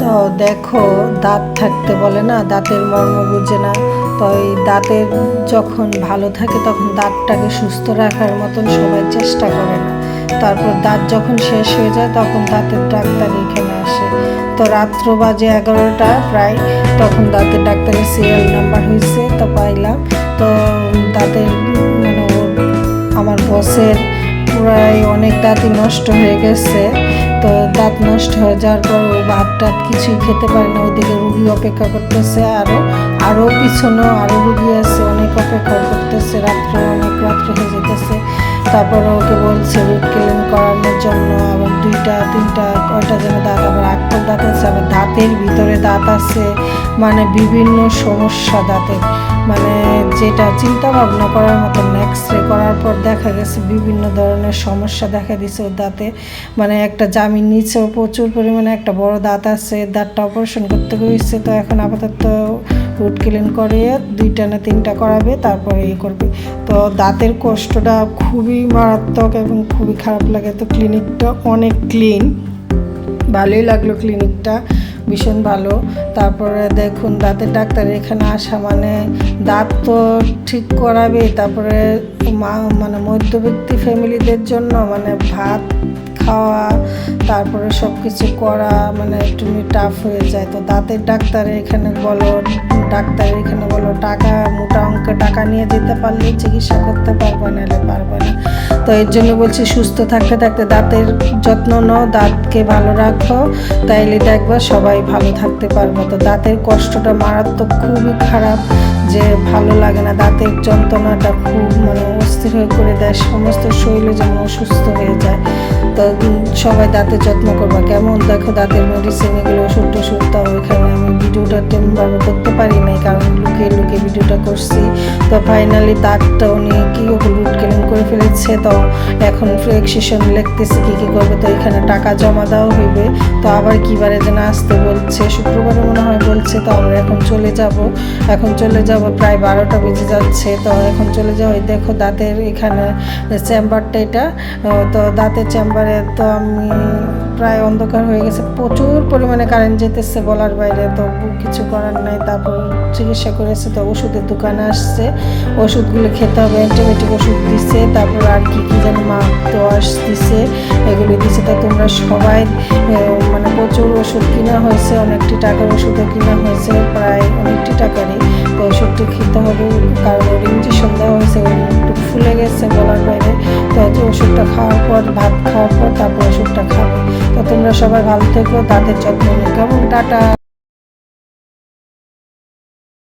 তো দেখো, দাঁত থাকতে বলে না, দাঁতের মর্ম বুঝে না। তো এই দাঁতের যখন ভালো থাকে, তখন দাঁতটাকে সুস্থ রাখার মতন সবাই চেষ্টা করে না। তারপর দাঁত যখন শেষ হয়ে যায়, তখন দাঁতের ডাক্তার এখানে আসে। তো রাত্র বাজে এগারোটা প্রায়, তখন দাঁতের ডাক্তারের সিরিয়াল নাম্বার হয়েছে, তো পাইলাম। তো দাঁতের মানে আমার বসের প্রায় অনেক দাঁতই নষ্ট হয়ে গেছে। হয়ে যাওয়ার পর ও ভাত টাত কিছুই খেতে পারে না। ওইদিকে রুগী অপেক্ষা করতেছে আরও আরও পিছনেও আরও রুগী আছে, অনেক অপেক্ষা করতেছে, রাত্রে অনেক রাত্রে হয়ে যেতেছে। তারপর ওকে বলছে রুট ক্লিন করানোর জন্য আবার দুইটা, তিনটা, কয়টা যেন দাঁত আবার আক্কল দাঁত আছে, আবার দাঁতের ভিতরে দাঁত আছে। মানে বিভিন্ন সমস্যা দাঁতের। মানে যেটা চিন্তা ভাবনা করার মতো এক্স রে করার পর দেখা গেছে বিভিন্ন ধরনের সমস্যা দেখা দিছে ওর দাঁতে। মানে একটা জামিন নিচেও প্রচুর পরিমাণে একটা বড় দাঁত আছে, দাঁতটা অপারেশন করতে হয়েছে। তো এখন আপাতত রুট ক্লিন করে দুইটা না তিনটা করাবে, তারপরে ইয়ে করবে। তো দাঁতের কষ্টটা খুবই মারাত্মক এবং খুবই খারাপ লাগে। তো ক্লিনিকটা অনেক ক্লিন ভালোই লাগল ক্লিনিকটা ভীষণ ভালো। তারপরে দেখুন দাঁতের ডাক্তার এখানে আসা মানে দাঁত তো ঠিক করাবে তারপরে মা মানে মধ্যবিত্তি ফ্যামিলিদের জন্য মানে ভাত খাওয়া, তারপরে সব কিছু করা মানে একটু টাফ হয়ে যায়। তো দাঁতের ডাক্তার এখানে বলো ডাক্তার এখানে বলো, টাকা, মোটা অঙ্কের টাকা নিয়ে যেতে পারলে চিকিৎসা করতে পারবে না এলে পারবে না। তো এর জন্য বলছি সুস্থ থাকতে থাকতে দাঁতের যত্ন নাও, দাঁতকে ভালো রাখো, তাইলে দেখবা সবাই ভালো থাকতে পারব। তো দাঁতের কষ্টটা মারাত্মক, খুবই খারাপ। যে ভালো লাগে না, দাঁতের যন্ত্রণাটা খুব মানে অস্থির হয়ে করে দেয়, সমস্ত শরীরে যেন অসুস্থ হয়ে যায়। তো সবাই দাঁতের যত্ন করবা। কেমন? দেখো দাঁতের মেডিসিন এগুলো ওষুধ টষুধ তো ওইখানে আমি ভিডিওটা তেমনভাবে করতে পারি নাই, কারণ লুকিয়ে লুকিয়ে ভিডিওটা করছি। তো ফাইনালি দাঁতটা উনি কী ফেলেছে, তো এখন এক্সিশন লিখতেছে কি কি করবে? তো এখানে টাকা জমা দেওয়া হইবে, তো আবার কিবারে যেন আসতে বলছে, শুক্রবারে মনে হয় বলছে, তো আমরা এখন চলে যাব। এখন চলে যাব, প্রায় বারোটা বেজে যাচ্ছে, তো এখন চলে যাও দেখো দাঁতের এখানে চেম্বারটা এটা তো দাঁতের চেম্বারে তো আমি প্রায় অন্ধকার হয়ে গেছে, প্রচুর পরিমাণে কারেন্ট যেতেছে বলার বাইরে, তো কিছু করার নাই, তারপর চিকিৎসা করেছে, তো ওষুধের দোকানে আসছে, ওষুধগুলো খেতে হবে অ্যান্টিবায়োটিক ওষুধ দিছে তারপর আর কি কি যেন মা তো দিছে এগুলো দিছে। তো তোমরা সবাই মানে প্রচুর ওষুধ কিনা হয়েছে, অনেকটি টাকার ওষুধও কিনা হয়েছে, প্রায় অনেকটি টাকারই। তো ওষুধটি খেতে হবে, কারণ ওর ইঞ্জেকশন দেওয়া হয়েছে একটু ফুলে গেছে বলার বাইরে। তো ওষুধটা খাওয়ার পর, ভাত খাওয়ার পর তারপর ওষুধটা খাবে। তো তোমরা সবাই ভালো থেকো, তাদের যত্ন নিও। কেমন? টাটা।